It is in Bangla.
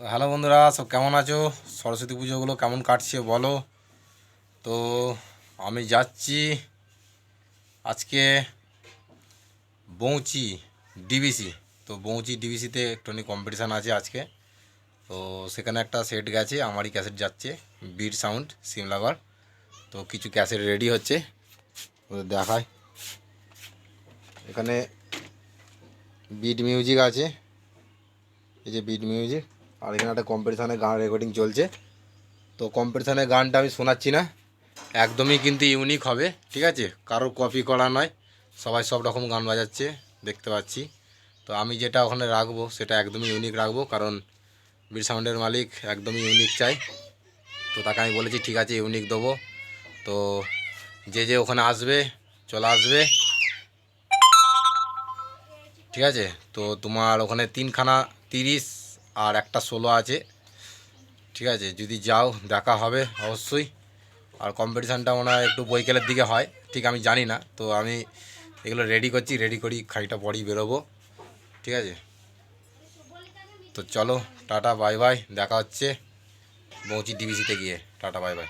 তো হ্যালো বন্ধুরা, সব কেমন আছো? সরস্বতী পুজোগুলো কেমন কাটছে বলো? তো আমি যাচ্ছি আজকে বৌচি ডিবিসি। তো বৌচি ডিবিসিতে একটুখানি কম্পিটিশান আছে আজকে। তো সেখানে একটা সেট গেছে, আমারই ক্যাসেট যাচ্ছে বিট সাউন্ড সিমলাগড় তো কিছু ক্যাসেট রেডি হচ্ছে, ওদের দেখায় এখানে বিট মিউজিক আছে। এই যে বিট মিউজিক আর এখানে একটা কম্পিটিশানে গান রেকর্ডিং চলছে। তো কম্পিটিশানে গানটা আমি শোনাচ্ছি না। একদমই কিন্তু ইউনিক হবে, ঠিক আছে? কারোর কপি করা নয়। সবাই সব রকম গান বাজাচ্ছে, দেখতে পাচ্ছি। তো আমি যেটা ওখানে রাখব, সেটা একদমই ইউনিক রাখব, কারণ বীর সাউন্ডের মালিক একদমই ইউনিক চাই। তো তাকে আমি বলেছি, ঠিক আছে ইউনিক দেবো। তো যে যে ওখানে আসবে, চলে আসবে। ঠিক আছে? তো তোমার ওখানে তিনখানা তিরিশ আর একটা সোলো আছে। ঠিক আছে, যদি যাও, দেখা হবে অবশ্যই। আর কম্পিটিশানটা মনে হয় একটু বৈকালের দিকে হয়। ঠিক, আমি জানি না। তো আমি এগুলো রেডি করছি রেডি করি, খানিকটা পরেই বেরোবো। ঠিক আছে? তো চলো, টাটা বাই বাই দেখা হচ্ছে বৌচি ডিবিসিতে গিয়ে। Tata bye bye